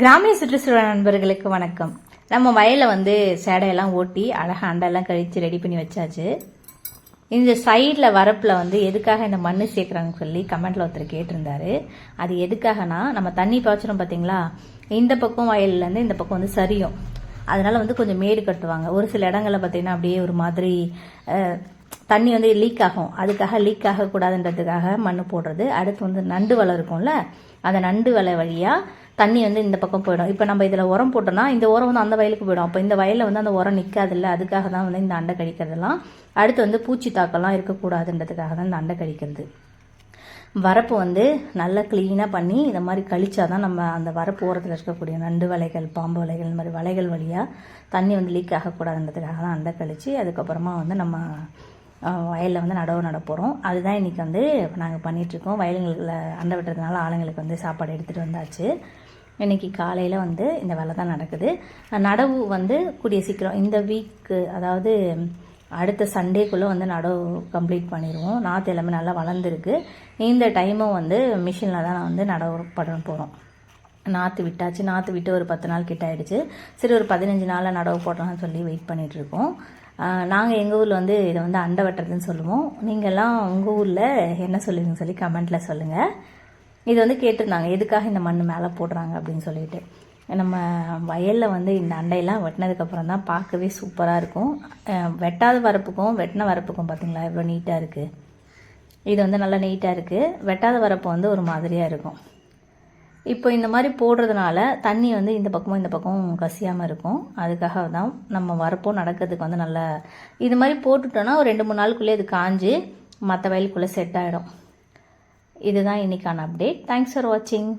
கிராமிய சுற்றுச்சூழல் நண்பர்களுக்கு வணக்கம். நம்ம வயலில் வந்து சேடையெல்லாம் ஓட்டி அழகாக அண்டெல்லாம் கழித்து ரெடி பண்ணி வச்சாச்சு. இந்த சைடில் வரப்பில் வந்து எதுக்காக இந்த மண் சேர்க்குறாங்கன்னு சொல்லி கமெண்ட்டில் ஒருத்தர் கேட்டிருந்தாரு. அது எதுக்காகனா நம்ம தண்ணி பாய்ச்சிரும் பார்த்தீங்களா இந்த பக்கம் வயல்லேருந்து இந்த பக்கம் வந்து சரியும். அதனால வந்து கொஞ்சம் மேடு கட்டுவாங்க. ஒரு சில இடங்களில் பார்த்தீங்கன்னா அப்படியே ஒரு மாதிரி தண்ணி வந்து லீக் ஆகும். அதுக்காக லீக் ஆகக்கூடாதுன்றதுக்காக மண் போடுறது. அடுத்து வந்து நண்டு வலை இருக்கும்ல அந்த நண்டு வலை வழியாக தண்ணி வந்து இந்த பக்கம் போயிடும். இப்போ நம்ம இதில் உரம் போட்டோம்னா இந்த உரம் வந்து அந்த வயலுக்கு போயிடும். அப்போ இந்த வயலில் வந்து அந்த உரம் நிற்காதில்ல அதுக்காக தான் வந்து இந்த அண்டை கழிக்கிறதுலாம் அடுத்து வந்து பூச்சி தாக்கம்லாம் இருக்கக்கூடாதுன்றதுக்காக தான் இந்த அண்டை கழிக்கிறது வரப்பு வந்து நல்லா க்ளீனாக பண்ணி இந்த மாதிரி கழிச்சா தான் நம்ம அந்த வரப்பு ஓரத்தில் இருக்கக்கூடிய நண்டு வலைகள் பாம்பு வலைகள் இந்த மாதிரி வலைகள் வழியாக தண்ணி வந்து லீக் ஆகக்கூடாதுன்றதுக்காக தான் அண்டை கழித்து அதுக்கப்புறமா வந்து நம்ம வயலில் வந்து நடவு நட போகிறோம் அதுதான் இன்றைக்கி வந்து நாங்கள் பண்ணிகிட்ருக்கோம் வயலுங்களில் அண்டை விட்டுறதுனால ஆளுங்களுக்கு வந்து சாப்பாடு எடுத்துகிட்டு வந்தாச்சு. இன்றைக்கி காலையில் வந்து இந்த வேலை தான் நடக்குது. நடவு வந்து கூடிய சீக்கிரம் இந்த வீக்கு அதாவது அடுத்த சண்டேக்குள்ளே வந்து நடவு கம்ப்ளீட் பண்ணிடுவோம். நாற்று எல்லாமே நல்லா வளர்ந்துருக்கு. இந்த டைமும் வந்து மிஷினில் தான் நான் வந்து நடவு பண்ண போகிறோம் நாற்று விட்டாச்சு. நாற்று விட்டு ஒரு பத்து நாள் கிட்ட ஆயிடுச்சு. சரி ஒரு பதினஞ்சு நாளில் நடவு போடலாம்னு சொல்லி வெயிட் பண்ணிகிட்ருக்கோம் இருக்கோம் நாங்கள் எங்கள் ஊரில் வந்து இதை வந்து அண்டை வெட்டுறதுன்னு சொல்லுவோம். நீங்கள்லாம் உங்கள் ஊரில் என்ன சொல்லுவீங்கன்னு சொல்லி கமெண்ட்டில் சொல்லுங்கள் இது வந்து கேட்டிருந்தாங்க. எதுக்காக இந்த மண் மேலே போடுறாங்க அப்படின்னு சொல்லிட்டு. நம்ம வயலில் வந்து இந்த அண்டையெல்லாம் வெட்டினதுக்கப்புறம் தான் பார்க்கவே சூப்பராக இருக்கும். வெட்டாத வரப்புக்கும் வெட்டின வரப்புக்கும் பார்த்தீங்களா எவ்வளோ நீட்டாக இருக்குது இது வந்து நல்லா நீட்டாக இருக்குது வெட்டாத வரப்பு வந்து ஒரு மாதிரியாக இருக்கும். இப்போ இந்த மாதிரி போடுறதுனால தண்ணி வந்து இந்த பக்கமும் இந்த பக்கமும் கசியாமல் இருக்கும். அதுக்காக தான் நம்ம வரப்போ நடக்கிறதுக்கு வந்து நல்லா இது மாதிரி போட்டுட்டோன்னா ஒரு ரெண்டு மூணு நாளுக்குள்ளே இது காஞ்சு மற்ற வயலுக்குள்ளே செட் ஆகிடும் இதுதான் இன்னைக்கான அப்டேட் தேங்க்ஸ் ஃபார் வாட்சிங்